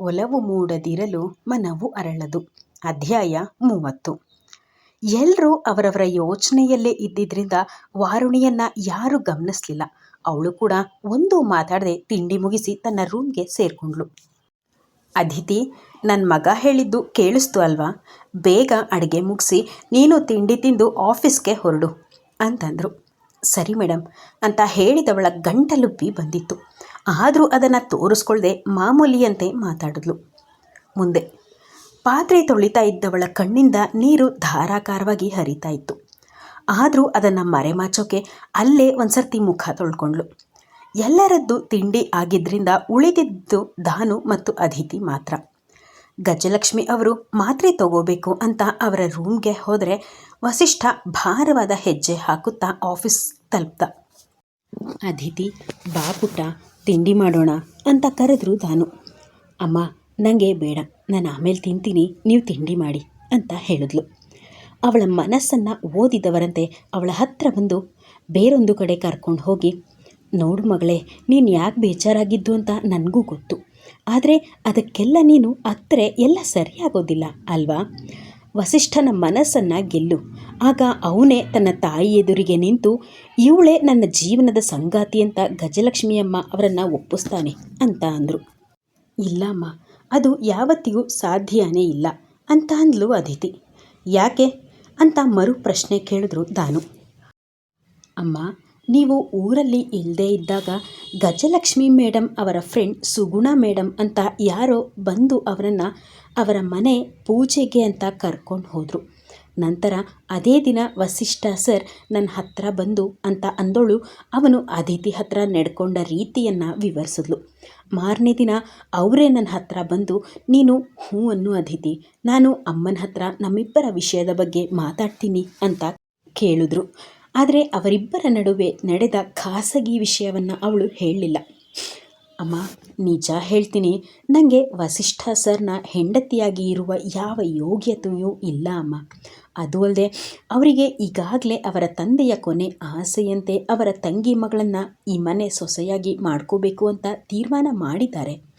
ಒಲವು ಮೂಡದಿರಲು ಮನವು ಅರಳದು. ಅಧ್ಯಾಯ ಮೂವತ್ತು. ಎಲ್ಲರೂ ಅವರವರ ಯೋಚನೆಯಲ್ಲೇ ಇದ್ದಿದ್ದರಿಂದ ವಾರುಣಿಯನ್ನ ಯಾರೂ ಗಮನಿಸಲಿಲ್ಲ. ಅವಳು ಕೂಡ ಒಂದು ಮಾತಾಡದೆ ತಿಂಡಿ ಮುಗಿಸಿ ತನ್ನ ರೂಮ್ಗೆ ಸೇರಿಕೊಂಡ್ಳು. ಅದಿತಿ ನನ್ನ ಮಗ ಹೇಳಿದ್ದು ಕೇಳಿಸ್ತು ಅಲ್ವಾ? ಬೇಗ ಅಡುಗೆ ಮುಗಿಸಿ ನೀನು ತಿಂಡಿ ತಿಂದು ಆಫೀಸ್ಗೆ ಹೊರಡು ಅಂತಂದರು. ಸರಿ ಮೇಡಮ್ ಅಂತ ಹೇಳಿದವಳ ಗಂಟಲುಬ್ಬಿ ಬಂದಿತ್ತು. ಆದರೂ ಅದನ್ನು ತೋರಿಸ್ಕೊಳ್ದೆ ಮಾಮೂಲಿಯಂತೆ ಮಾತಾಡಿದ್ಲು. ಮುಂದೆ, ಪಾತ್ರೆ ತೊಳಿತಾ ಇದ್ದವಳ ಕಣ್ಣಿಂದ ನೀರು ಧಾರಾಕಾರವಾಗಿ ಹರಿತಾ ಇತ್ತು. ಆದರೂ ಅದನ್ನು ಮರೆಮಾಚೋಕೆ ಅಲ್ಲೇ ಒಂದು ಸರ್ತಿ ಮುಖ ತೊಳ್ಕೊಂಡ್ಳು. ಎಲ್ಲರದ್ದು ತಿಂಡಿ ಆಗಿದ್ದರಿಂದ ಉಳಿದಿದ್ದು ದಾನು ಮತ್ತು ಅದಿತಿ ಮಾತ್ರ. ಗಜಲಕ್ಷ್ಮಿ ಅವರು ಮಾತ್ರೆ ತಗೋಬೇಕು ಅಂತ ಅವರ ರೂಮ್ಗೆ ಹೋದರೆ ವಸಿಷ್ಠ ಭಾರವಾದ ಹೆಜ್ಜೆ ಹಾಕುತ್ತಾ ಆಫೀಸ್ ತಲುಪ್ತ ಅದಿತಿ ಬಾ ಪುಟ್ಟ ತಿಂಡಿ ಮಾಡೋಣ ಅಂತ ಕರೆದ್ರು ದಾನು ಅಮ್ಮ ನನಗೆ ಬೇಡ. ನಾನು ಆಮೇಲೆ ತಿಂತೀನಿ. ನೀವು ತಿಂಡಿ ಮಾಡಿ ಅಂತ ಹೇಳಿದ್ಲು. ಅವಳ ಮನಸ್ಸನ್ನು ಓದಿದವರಂತೆ ಅವಳ ಹತ್ರ ಬಂದು ಬೇರೊಂದು ಕಡೆ ಕರ್ಕೊಂಡು ಹೋಗಿ, ನೋಡು ಮಗಳೇ, ನೀನು ಯಾಕೆ ಬೇಜಾರಾಗಿದ್ದು ಅಂತ ನನಗೂ ಗೊತ್ತು. ಆದರೆ ಅದಕ್ಕೆಲ್ಲ ನೀನು ಅತ್ತರೆ ಎಲ್ಲ ಸರಿಯಾಗೋದಿಲ್ಲ, ಅಲ್ವಾ? ವಸಿಷ್ಠನ ಮನಸ್ಸನ್ನು ಗೆಲ್ಲು. ಆಗ ಅವನೇ ತನ್ನ ತಾಯಿ ಎದುರಿಗೆ ನಿಂತು, ಇವಳೇ ನನ್ನ ಜೀವನದ ಸಂಗಾತಿ ಅಂತ ಗಜಲಕ್ಷ್ಮಿಯಮ್ಮ ಅವರನ್ನು ಒಪ್ಪಿಸ್ತಾನೆ ಅಂತ ಅಂದರು. ಇಲ್ಲಮ್ಮ, ಅದು ಯಾವತ್ತಿಗೂ ಸಾಧ್ಯನೇ ಇಲ್ಲ ಅಂತ ಅಂದ್ಲು ಅದಿತಿ. ಯಾಕೆ? ಅಂತ ಮರು ಪ್ರಶ್ನೆ ಕೇಳಿದ್ರು ದಾನು. ಅಮ್ಮ, ನೀವು ಊರಲ್ಲಿ ಇಲ್ಲದೇ ಇದ್ದಾಗ ಗಜಲಕ್ಷ್ಮಿ ಮೇಡಮ್ ಅವರ ಫ್ರೆಂಡ್ ಸುಗುಣ ಮೇಡಮ್ ಅಂತ ಯಾರೋ ಬಂದು ಅವರನ್ನು ಅವರ ಮನೆ ಪೂಜೆಗೆ ಅಂತ ಕರ್ಕೊಂಡು ಹೋದರು. ನಂತರ ಅದೇ ದಿನ ವಸಿಷ್ಠ ಸರ್ ನನ್ನ ಹತ್ರ ಬಂದು ಅಂತ ಅಂದೋಳು ಅವನು ಅದಿತಿ ಹತ್ರ ನಡ್ಕೊಂಡ ರೀತಿಯನ್ನು ವಿವರಿಸಿದ್ಲು. ಮಾರನೇ ದಿನ ಅವರೇ ನನ್ನ ಹತ್ರ ಬಂದು, ನೀನು ಹ್ಞೂ ಅನ್ನು ಅದಿತಿ, ನಾನು ಅಮ್ಮನ ಹತ್ರ ನಮ್ಮಿಬ್ಬರ ವಿಷಯದ ಬಗ್ಗೆ ಮಾತಾಡ್ತೀನಿ ಅಂತ ಕೇಳಿದ್ರು. ಆದರೆ ಅವರಿಬ್ಬರ ನಡುವೆ ನಡೆದ ಖಾಸಗಿ ವಿಷಯವನ್ನು ಅವಳು ಹೇಳಲಿಲ್ಲ. ಅಮ್ಮ, ನಿಜ ಹೇಳ್ತೀನಿ. ನನಗೆ ವಸಿಷ್ಠ ಸರ್ನ ಹೆಂಡತಿಯಾಗಿ ಇರುವ ಯಾವ ಯೋಗ್ಯತೆಯೂ ಇಲ್ಲ ಅಮ್ಮ. ಅದು ಅಲ್ಲದೆ ಅವರಿಗೆ ಈಗಾಗಲೇ ಅವರ ತಂದೆಯ ಕೊನೆ ಆಸೆಯಂತೆ ಅವರ ತಂಗಿ ಮಗಳನ್ನು ಈ ಮನೆ ಸೊಸೆಯಾಗಿ ಮಾಡ್ಕೋಬೇಕು ಅಂತ ತೀರ್ಮಾನ ಮಾಡಿದ್ದಾರೆ.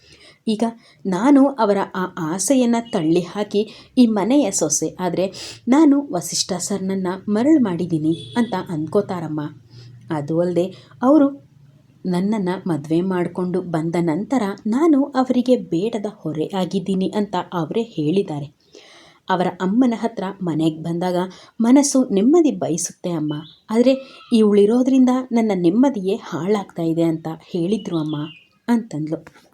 ಈಗ ನಾನು ಅವರ ಆ ಆಸೆಯನ್ನು ತಳ್ಳಿ ಹಾಕಿ ಈ ಮನೆಯ ಸೊಸೆ ಆದರೆ ನಾನು ವಸಿಷ್ಠ ಸರ್ನನ್ನು ಮರಳು ಮಾಡಿದ್ದೀನಿ ಅಂತ ಅಂದ್ಕೋತಾರಮ್ಮ. ಅದು ಅಲ್ಲದೆ ಅವರು ನನ್ನನ್ನು ಮದುವೆ ಮಾಡಿಕೊಂಡು ಬಂದ ನಂತರ ನಾನು ಅವರಿಗೆ ಬೇಡದ ಹೊರೆ ಆಗಿದ್ದೀನಿ ಅಂತ ಅವರೇ ಹೇಳಿದ್ದಾರೆ. ಅವರ ಅಮ್ಮನ ಹತ್ರ ಮನೆಗೆ ಬಂದಾಗ ಮನಸ್ಸು ನೆಮ್ಮದಿ ಬಯಸುತ್ತೆ ಅಮ್ಮ. ಆದರೆ ಇವಳಿರೋದ್ರಿಂದ ನನ್ನ ನೆಮ್ಮದಿಯೇ ಹಾಳಾಗ್ತಾ ಇದೆ ಅಂತ ಹೇಳಿದ್ರು ಅಮ್ಮ ಅಂತಂದ್ಲು.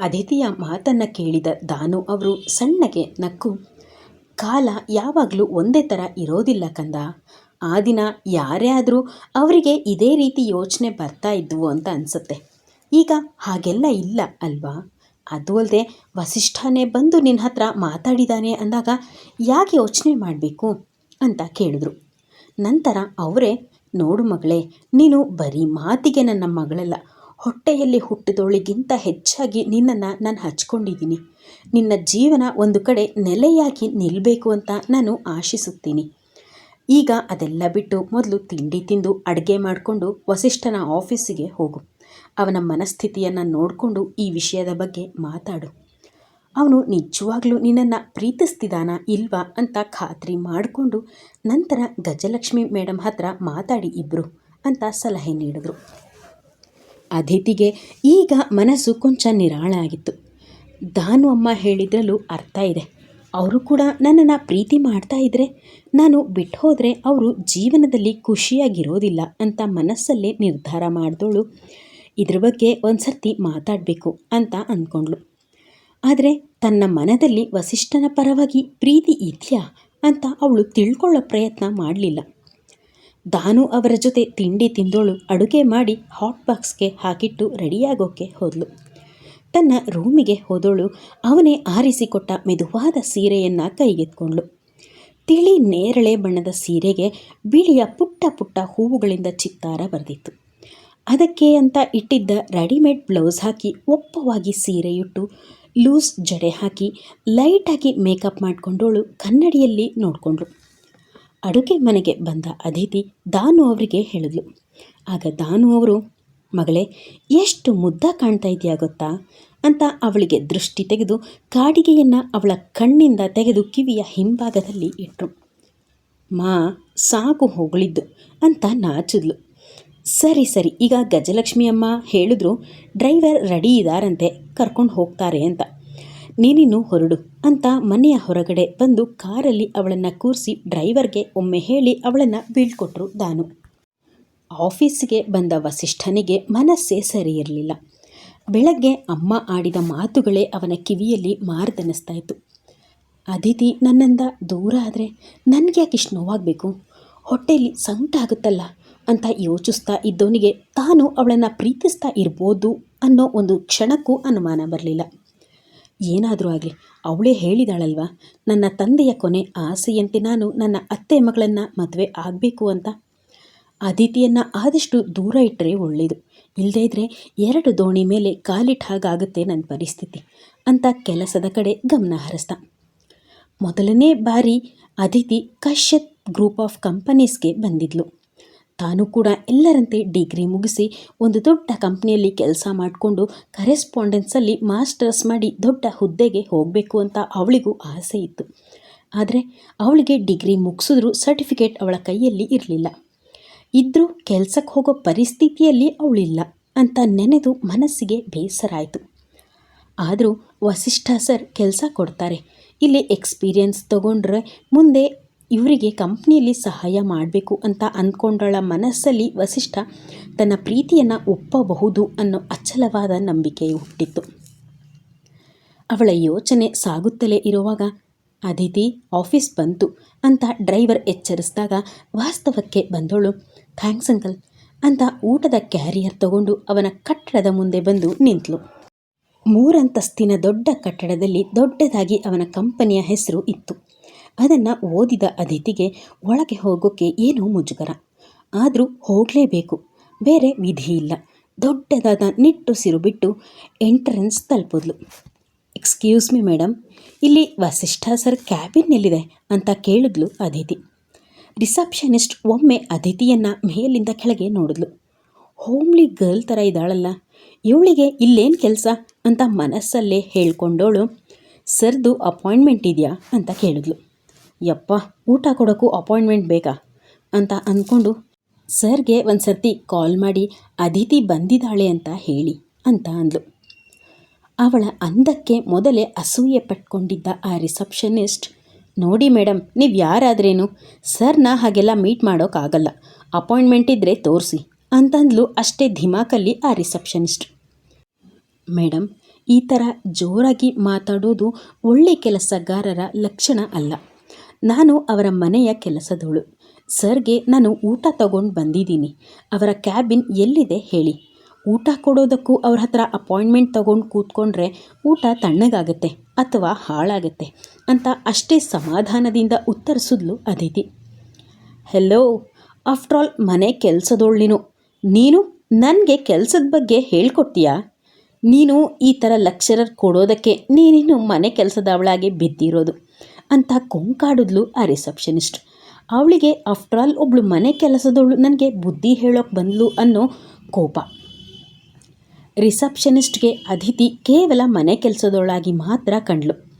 ಅದಿತಿಯ ಮಾತನ್ನು ಕೇಳಿದ ದಾನು ಅವರು ಸಣ್ಣಗೆ ನಕ್ಕು, ಕಾಲ ಯಾವಾಗಲೂ ಒಂದೇ ಥರ ಇರೋದಿಲ್ಲ ಕಂದ. ಆ ದಿನ ಯಾರೇ ಆದರೂ ಅವರಿಗೆ ಇದೇ ರೀತಿ ಯೋಚನೆ ಬರ್ತಾ ಇದ್ವು ಅಂತ ಅನಿಸುತ್ತೆ. ಈಗ ಹಾಗೆಲ್ಲ ಇಲ್ಲ ಅಲ್ವಾ? ಅದು ಅಲ್ಲದೆ ವಸಿಷ್ಠನೇ ಬಂದು ನಿನ್ನ ಹತ್ರ ಮಾತಾಡಿದ್ದಾನೆ ಅಂದಾಗ ಯಾಕೆ ಯೋಚನೆ ಮಾಡಬೇಕು? ಅಂತ ಕೇಳಿದ್ರು. ನಂತರ ಅವರೇ, ನೋಡು ಮಗಳೇ, ನೀನು ಬರೀ ಮಾತಿಗೆ ನನ್ನ ಮಗಳಲ್ಲ ಹೊಟ್ಟೆಯಲ್ಲಿ ಹುಟ್ಟಿದವಳಿಗಿಂತ ಹೆಚ್ಚಾಗಿ ನಿನ್ನನ್ನು ನಾನು ಹಚ್ಕೊಂಡಿದ್ದೀನಿ. ನಿನ್ನ ಜೀವನ ಒಂದು ಕಡೆ ನೆಲೆಯಾಗಿ ನಿಲ್ಲಬೇಕು ಅಂತ ನಾನು ಆಶಿಸುತ್ತೀನಿ. ಈಗ ಅದೆಲ್ಲ ಬಿಟ್ಟು ಮೊದಲು ತಿಂಡಿ ತಿಂದು ಅಡುಗೆ ಮಾಡಿಕೊಂಡು ವಸಿಷ್ಠನ ಆಫೀಸಿಗೆ ಹೋಗು. ಅವನ ಮನಸ್ಥಿತಿಯನ್ನು ನೋಡಿಕೊಂಡು ಈ ವಿಷಯದ ಬಗ್ಗೆ ಮಾತಾಡು. ಅವನು ನಿಜವಾಗ್ಲೂ ನಿನ್ನನ್ನು ಪ್ರೀತಿಸ್ತಿದ್ದಾನ ಇಲ್ವಾ ಅಂತ ಖಾತ್ರಿ ಮಾಡಿಕೊಂಡು ನಂತರ ಗಜಲಕ್ಷ್ಮಿ ಮೇಡಮ್ ಹತ್ರ ಮಾತಾಡಿ ಇಬ್ಬರು ಅಂತ ಸಲಹೆ ನೀಡಿದ್ರು. ಅದಿತಿಗೆ ಈಗ ಮನಸ್ಸು ಕೊಂಚ ನಿರಾಳ ಆಗಿತ್ತು ದಾನು ಅಮ್ಮ ಹೇಳಿದ್ರಲ್ಲೂ ಅರ್ಥ ಇದೆ. ಅವರು ಕೂಡ ನನ್ನನ್ನು ಪ್ರೀತಿ ಮಾಡ್ತಾ ಇದ್ದರೆ ನಾನು ಬಿಟ್ಟು ಹೋದರೆ ಅವರು ಜೀವನದಲ್ಲಿ ಖುಷಿಯಾಗಿರೋದಿಲ್ಲ ಅಂತ ಮನಸ್ಸಲ್ಲೇ ನಿರ್ಧಾರ ಮಾಡಿದವಳು ಇದ್ರ ಬಗ್ಗೆ ಒಂದು ಸರ್ತಿ ಮಾತಾಡಬೇಕು ಅಂತ ಅಂದ್ಕೊಂಡ್ಳು. ಆದರೆ ತನ್ನ ಮನದಲ್ಲಿ ವಸಿಷ್ಠನ ಪರವಾಗಿ ಪ್ರೀತಿ ಇದೆಯಾ ಅಂತ ಅವಳು ತಿಳ್ಕೊಳ್ಳೋ ಪ್ರಯತ್ನ ಮಾಡಲಿಲ್ಲ. ದಾನು ಅವರ ಜೊತೆ ತಿಂಡಿ ತಿಂದೋಳು ಅಡುಗೆ ಮಾಡಿ ಹಾಟ್ ಬಾಕ್ಸ್ಗೆ ಹಾಕಿಟ್ಟು ರೆಡಿಯಾಗೋಕ್ಕೆ ಹೋದಳು ತನ್ನ ರೂಮಿಗೆ ಹೋದೋಳು ಅವನೇ ಆರಿಸಿಕೊಟ್ಟ ಮೆದುವಾದ ಸೀರೆಯನ್ನು ಕೈಗೆತ್ಕೊಂಡ್ಳು. ತಿಳಿ ನೇರಳೆ ಬಣ್ಣದ ಸೀರೆಗೆ ಬಿಳಿಯ ಪುಟ್ಟ ಪುಟ್ಟ ಹೂವುಗಳಿಂದ ಚಿತ್ತಾರ ಬರೆದಿತ್ತು. ಅದಕ್ಕೆ ಅಂತ ಇಟ್ಟಿದ್ದ ರೆಡಿಮೇಡ್ ಬ್ಲೌಸ್ ಹಾಕಿ ಒಪ್ಪವಾಗಿ ಸೀರೆಯುಟ್ಟು ಲೂಸ್ ಜಡೆ ಹಾಕಿ ಲೈಟಾಗಿ ಮೇಕಪ್ ಮಾಡಿಕೊಂಡೋಳು ಕನ್ನಡಿಯಲ್ಲಿ ನೋಡಿಕೊಂಡ್ಳು. ಅಡುಗೆ ಮನೆಗೆ ಬಂದ ಅದಿತಿ ದಾನು ಅವರಿಗೆ ಹೇಳಿದ್ಲು. ಆಗ ದಾನು ಅವರು, ಮಗಳೇ, ಎಷ್ಟು ಮುದ್ದ ಕಾಣ್ತಾ ಇದೆಯಾ ಗೊತ್ತಾ? ಅಂತ ಅವಳಿಗೆ ದೃಷ್ಟಿ ತೆಗೆದು ಕಾಡಿಗೆಯನ್ನು ಅವಳ ಕಣ್ಣಿಂದ ತೆಗೆದು ಕಿವಿಯ ಹಿಂಭಾಗದಲ್ಲಿ ಇಟ್ಟರು ಮಾ ಸಾಕು ಹೊಗಳಿದ್ದು ಅಂತ ನಾಚಿದ್ಲು. ಸರಿ ಸರಿ, ಈಗ ಗಜಲಕ್ಷ್ಮಿ ಅಮ್ಮ ಹೇಳಿದ್ರು, ಡ್ರೈವರ್ ರೆಡಿ ಇದ್ದಾರಂತೆ ಕರ್ಕೊಂಡು ಹೋಗ್ತಾರೆ ಅಂತ. ನೀನಿನ್ನು ಹೊರಡು ಅಂತ ಮನೆಯ ಹೊರಗಡೆ ಬಂದು ಕಾರಲ್ಲಿ ಅವಳನ್ನು ಕೂರಿಸಿ ಡ್ರೈವರ್ಗೆ ಒಮ್ಮೆ ಹೇಳಿ ಅವಳನ್ನು ಬೀಳ್ಕೊಟ್ರು ದಾನು. ಆಫೀಸ್ಗೆ ಬಂದ ವಸಿಷ್ಠನಿಗೆ ಮನಸ್ಸೇ ಸರಿ ಇರಲಿಲ್ಲ ಬೆಳಗ್ಗೆ ಅಮ್ಮ ಆಡಿದ ಮಾತುಗಳೇ ಅವನ ಕಿವಿಯಲ್ಲಿ ಮಾರ್ದನಿಸ್ತಾ ಇತ್ತು ಅದಿತಿ, ನನ್ನಿಂದ ದೂರ ಆದರೆ ನನಗೆ ಯಾಕೆ ಇಷ್ಟು ನೋವಾಗಬೇಕು? ಹೊಟ್ಟೆಯಲ್ಲಿ ಸಂಕಟ ಆಗುತ್ತಲ್ಲ? ಅಂತ ಯೋಚಿಸ್ತಾ ಇದ್ದವನಿಗೆ ತಾನು ಅವಳನ್ನು ಪ್ರೀತಿಸ್ತಾ ಇರ್ಬೋದು ಅನ್ನೋ ಒಂದು ಕ್ಷಣಕ್ಕೂ ಅನುಮಾನ ಬರಲಿಲ್ಲ. ಏನಾದರೂ ಆಗಲಿ, ಅವಳೇ ಹೇಳಿದಾಳಲ್ವ? ನನ್ನ ತಂದೆಯ ಕೊನೆ ಆಸೆಯಂತೆ ನಾನು ನನ್ನ ಅತ್ತೆ ಮಗಳನ್ನು ಮದುವೆ ಆಗಬೇಕು ಅಂತ. ಅದಿತಿಯನ್ನು ಆದಷ್ಟು ದೂರ ಇಟ್ಟರೆ ಒಳ್ಳೆಯದು ಇಲ್ಲದೇ ಇದ್ದರೆ ಎರಡು ದೋಣಿ ಮೇಲೆ ಕಾಲಿಟ್ಟ ಹಾಗಾಗುತ್ತೆ ನನ್ನ ಪರಿಸ್ಥಿತಿ ಅಂತ ಕೆಲಸದ ಕಡೆ ಗಮನ ಹರಿಸ್ದ. ಮೊದಲನೇ ಬಾರಿ ಅದಿತಿ ಕಶ್ಯಪ್ ಗ್ರೂಪ್ ಆಫ್ ಕಂಪನೀಸ್ಗೆ ಬಂದಿದ್ಲು. ತಾನು ಕೂಡ ಎಲ್ಲರಂತೆ ಡಿಗ್ರಿ ಮುಗಿಸಿ ಒಂದು ದೊಡ್ಡ ಕಂಪ್ನಿಯಲ್ಲಿ ಕೆಲಸ ಮಾಡಿಕೊಂಡು ಕರೆಸ್ಪಾಂಡೆನ್ಸಲ್ಲಿ ಮಾಸ್ಟರ್ಸ್ ಮಾಡಿ ದೊಡ್ಡ ಹುದ್ದೆಗೆ ಹೋಗಬೇಕು ಅಂತ ಅವಳಿಗೂ ಆಸೆ ಇತ್ತು. ಆದರೆ ಅವಳಿಗೆ ಡಿಗ್ರಿ ಮುಗಿಸಿದ್ರೂ ಸರ್ಟಿಫಿಕೇಟ್ ಅವಳ ಕೈಯಲ್ಲಿ ಇರಲಿಲ್ಲ. ಇದ್ದರೂ ಕೆಲಸಕ್ಕೆ ಹೋಗೋ ಪರಿಸ್ಥಿತಿಯಲ್ಲಿ ಅವಳಿಲ್ಲ ಅಂತ ನೆನೆದು ಮನಸ್ಸಿಗೆ ಬೇಸರ ಆಯಿತು. ಆದರೂ ವಸಿಷ್ಠ ಸರ್ ಕೆಲಸ ಕೊಡ್ತಾರೆ. ಇಲ್ಲಿ ಎಕ್ಸ್ಪೀರಿಯನ್ಸ್ ತಗೊಂಡ್ರೆ ಮುಂದೆ ಇವರಿಗೆ ಕಂಪ್ನಿಯಲ್ಲಿ ಸಹಾಯ ಮಾಡಬೇಕು ಅಂತ ಅಂದ್ಕೊಂಡಳ ಮನಸ್ಸಲ್ಲಿ ವಸಿಷ್ಠ ತನ್ನ ಪ್ರೀತಿಯನ್ನು ಒಪ್ಪಬಹುದು ಅನ್ನೋ ಅಚ್ಚಲವಾದ ನಂಬಿಕೆ ಹುಟ್ಟಿತ್ತು. ಅವಳ ಯೋಚನೆ ಸಾಗುತ್ತಲೇ ಇರುವಾಗ, ಅದಿತಿ, ಆಫೀಸ್ ಬಂತು ಅಂತ ಡ್ರೈವರ್ ಎಚ್ಚರಿಸಿದಾಗ ವಾಸ್ತವಕ್ಕೆ ಬಂದಳು, ಥ್ಯಾಂಕ್ಸ್ ಅಂಕಲ್ ಅಂತ ಊಟದ ಕ್ಯಾರಿಯರ್ ತಗೊಂಡು ಅವನ ಕಟ್ಟಡದ ಮುಂದೆ ಬಂದು ನಿಂತಳು ಮೂರಂತಸ್ತಿನ ದೊಡ್ಡ ಕಟ್ಟಡದಲ್ಲಿ ದೊಡ್ಡದಾಗಿ ಅವನ ಕಂಪನಿಯ ಹೆಸರು ಇತ್ತು. ಅದನ್ನು ಓದಿದ ಅದಿತಿಗೆ ಒಳಗೆ ಹೋಗೋಕ್ಕೆ ಏನೂ ಮುಜುಗರ. ಆದರೂ ಹೋಗಲೇಬೇಕು. ಬೇರೆ ವಿಧಿ ಇಲ್ಲ. ದೊಡ್ಡದಾದ ನಿಟ್ಟುಸಿರು ಬಿಟ್ಟು ಎಂಟ್ರೆನ್ಸ್ ತಲುಪಿದ್ಲು. ಎಕ್ಸ್ಕ್ಯೂಸ್ ಮಿ ಮೇಡಮ್ ಇಲ್ಲಿ ವಸಿಷ್ಠ ಸರ್ ಕ್ಯಾಬಿನ್ ಎಲ್ಲಿದೆ? ಅಂತ ಕೇಳಿದ್ಲು ಅದಿತಿ. ರಿಸೆಪ್ಷನಿಸ್ಟ್ ಒಮ್ಮೆ ಅದಿತಿಯನ್ನು ಮೇಲಿಂದ ಕೆಳಗೆ ನೋಡಿದ್ಲು. ಹೋಮ್ಲಿ ಗರ್ಲ್ ಥರ ಇದ್ದಾಳಲ್ಲ. ಇವಳಿಗೆ ಇಲ್ಲೇನು ಕೆಲಸ? ಅಂತ ಮನಸ್ಸಲ್ಲೇ ಹೇಳ್ಕೊಂಡೋಳು. ಸರ್ದು ಅಪಾಯಿಂಟ್ಮೆಂಟ್ ಇದೆಯಾ? ಅಂತ ಕೇಳಿದ್ಲು. ಯಪ್ಪ, ಊಟ ಕೊಡೋಕ್ಕೂ ಅಪಾಯಿಂಟ್ಮೆಂಟ್ ಬೇಕಾ? ಅಂತ ಅಂದ್ಕೊಂಡು ಸರ್ಗೆ ಒಂದು ಸರ್ತಿ ಕಾಲ್ ಮಾಡಿ, ಅದಿತಿ ಬಂದಿದ್ದಾಳೆ ಅಂತ ಹೇಳಿ ಅಂತ ಅಂದ್ಲು. ಅವಳ ಅಂದಕ್ಕೆ ಮೊದಲೇ ಅಸೂಯೆ ಪಟ್ಕೊಂಡಿದ್ದ ಆ ರಿಸೆಪ್ಷನಿಸ್ಟ್, ನೋಡಿ ಮೇಡಮ್ ನೀವು ಯಾರಾದ್ರೇನು, ಸರ್ನ ಹಾಗೆಲ್ಲ ಮೀಟ್ ಮಾಡೋಕ್ಕಾಗಲ್ಲ ಅಪಾಯಿಂಟ್ಮೆಂಟ್ ಇದ್ದರೆ ತೋರಿಸಿ ಅಂತಂದ್ಲು ಅಷ್ಟೇ ಧಿಮಾಕಲ್ಲಿ ಆ ರಿಸೆಪ್ಷನಿಸ್ಟ್. ಮೇಡಮ್ ಈ ಥರ ಜೋರಾಗಿ ಮಾತಾಡೋದು ಒಳ್ಳೆ ಕೆಲಸಗಾರರ ಲಕ್ಷಣ ಅಲ್ಲ. ನಾನು ಅವರ ಮನೆಯ ಕೆಲಸದವಳು. ಸರ್ಗೆ ನಾನು ಊಟ ತಗೊಂಡು ಬಂದಿದ್ದೀನಿ. ಅವರ ಕ್ಯಾಬಿನ್ ಎಲ್ಲಿದೆ ಹೇಳಿ. ಊಟ ಕೊಡೋದಕ್ಕೂ ಅವ್ರ ಹತ್ರ ಅಪಾಯಿಂಟ್ಮೆಂಟ್ ತಗೊಂಡು ಕೂತ್ಕೊಂಡ್ರೆ ಊಟ ತಣ್ಣಗಾಗತ್ತೆ ಅಥವಾ ಹಾಳಾಗತ್ತೆ ಅಂತ ಅಷ್ಟೇ ಸಮಾಧಾನದಿಂದ ಉತ್ತರಿಸಿದ್ಲು ಅದಿತಿ. ಹೆಲೋ ಆಫ್ಟರ್ ಆಲ್ ಮನೆ ಕೆಲಸದೋಳು ನೀನು. ನೀನು ನನಗೆ ಕೆಲಸದ ಬಗ್ಗೆ ಹೇಳ್ಕೊಡ್ತೀಯಾ? ನೀನು ಈ ಥರ ಲೆಕ್ಚರರ್ ಕೊಡೋದಕ್ಕೆ ನೀನಿನ್ನು ಮನೆ ಕೆಲಸದವಳಾಗಿ ಬಿದ್ದಿರೋದು. ಅಂತ ಕೊಂಕಾಡಿದ್ಲು ಆ ರಿಸೆಪ್ಷನಿಸ್ಟ್. ಅವಳಿಗೆ ಆಫ್ಟರ್ ಆಲ್ ಒಬ್ಳು ಮನೆ ಕೆಲಸದವಳು, ನನಗೆ ಬುದ್ಧಿ ಹೇಳೋಕೆ ಬಂದ್ಲು ಅನ್ನೋ ಕೋಪ. ರಿಸೆಪ್ಷನಿಸ್ಟ್ಗೆ ಅತಿಥಿ ಕೇವಲ ಮನೆ ಕೆಲಸದವಳಾಗಿ ಮಾತ್ರ ಕಂಡ್ಳು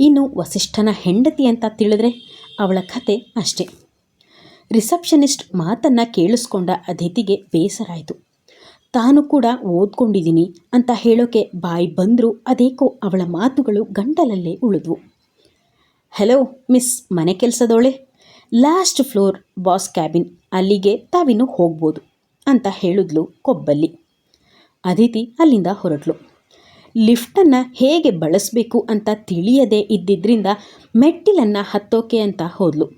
ಇನ್ನು ವಸಿಷ್ಠನ ಹೆಂಡತಿ ಅಂತ ತಿಳಿದ್ರೆ ಅವಳ ಕತೆ ಅಷ್ಟೇ. ರಿಸೆಪ್ಷನಿಸ್ಟ್ ಮಾತನ್ನು ಕೇಳಿಸ್ಕೊಂಡ ಅತಿಥಿಗೆ ಬೇಸರಾಯಿತು. ತಾನು ಕೂಡ ಓದ್ಕೊಂಡಿದ್ದೀನಿ ಅಂತ ಹೇಳೋಕೆ ಬಾಯಿ ಬಂದರೂ ಅದೇಕೋ ಅವಳ ಮಾತುಗಳು ಗಂಟಲಲ್ಲೇ ಉಳಿದ್ವು. ಹಲೋ ಮಿಸ್ ಮನೆ ಕೆಲಸದೋಳೆ. ಲಾಸ್ಟ್ ಫ್ಲೋರ್ ಬಾಸ್ ಕ್ಯಾಬಿನ್ ಅಲ್ಲಿಗೆ ತಾವಿನ್ನು ಹೋಗ್ಬೋದು ಅಂತ ಹೇಳಿದ್ಲು ಕೊಬ್ಬಲ್ಲಿ. ಅದಿತಿ ಅಲ್ಲಿಂದ ಹೊರಟ್ಲು. ಲಿಫ್ಟನ್ನು ಹೇಗೆ ಬಳಸಬೇಕು ಅಂತ ತಿಳಿಯದೇ ಇದ್ದಿದ್ದರಿಂದ ಮೆಟ್ಟಿಲನ್ನು ಹತ್ತೋಕೆ ಅಂತ ಹೋದ್ಲು.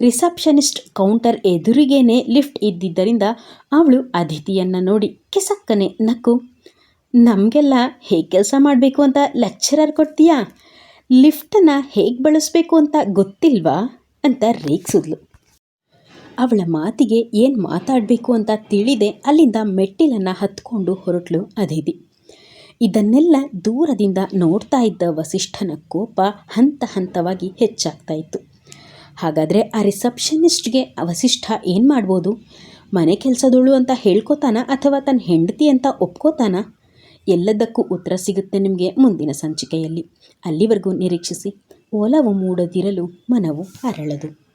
ರಿಸೆಪ್ಷನಿಸ್ಟ್ ಕೌಂಟರ್ ಎದುರಿಗೇನೆ ಲಿಫ್ಟ್ ಇದ್ದಿದ್ದರಿಂದ ಅವಳು ಅದಿತಿಯನ್ನು ನೋಡಿ ಕಿಸಕ್ಕನೆ ನಕ್ಕು. ನಮಗೆಲ್ಲ ಹೇಗೆ ಕೆಲಸ ಮಾಡಬೇಕು ಅಂತ ಲೆಕ್ಚರರ್ ಕೊಡ್ತೀಯಾ? ಲಿಫ್ಟನ್ನು ಹೇಗೆ ಬಳಸಬೇಕು ಅಂತ ಗೊತ್ತಿಲ್ವಾ ಅಂತ ರೇಗಿಸಿದ್ಲು. ಅವಳ ಮಾತಿಗೆ ಏನು ಮಾತಾಡಬೇಕು ಅಂತ ತಿಳಿದೆ ಅಲ್ಲಿಂದ ಮೆಟ್ಟಿಲನ್ನು ಹತ್ಕೊಂಡು ಹೊರಟ್ಲು ಅದಿತಿ. ಇದನ್ನೆಲ್ಲ ದೂರದಿಂದ ನೋಡ್ತಾ ಇದ್ದ ವಸಿಷ್ಠನ ಕೋಪ ಹಂತ ಹಂತವಾಗಿ ಹೆಚ್ಚಾಗ್ತಾ ಇತ್ತು. ಹಾಗಾದರೆ ಆ ರಿಸೆಪ್ಷನಿಸ್ಟ್ಗೆ ವಸಿಷ್ಠ ಏನು ಮಾಡ್ಬೋದು? ಮನೆ ಕೆಲಸದೊಳು ಅಂತ ಹೇಳ್ಕೊತಾನ ಅಥವಾ ತನ್ನ ಹೆಂಡತಿ ಅಂತ ಒಪ್ಕೋತಾನ? ಎಲ್ಲದಕ್ಕೂ ಉತ್ತರ ಸಿಗುತ್ತೆ ನಿಮಗೆ ಮುಂದಿನ ಸಂಚಿಕೆಯಲ್ಲಿ. ಅಲ್ಲಿವರೆಗೂ ನಿರೀಕ್ಷಿಸಿ. ಓಲವು ಮೂಡದಿರಲು ಮನವು ಅರಳದು.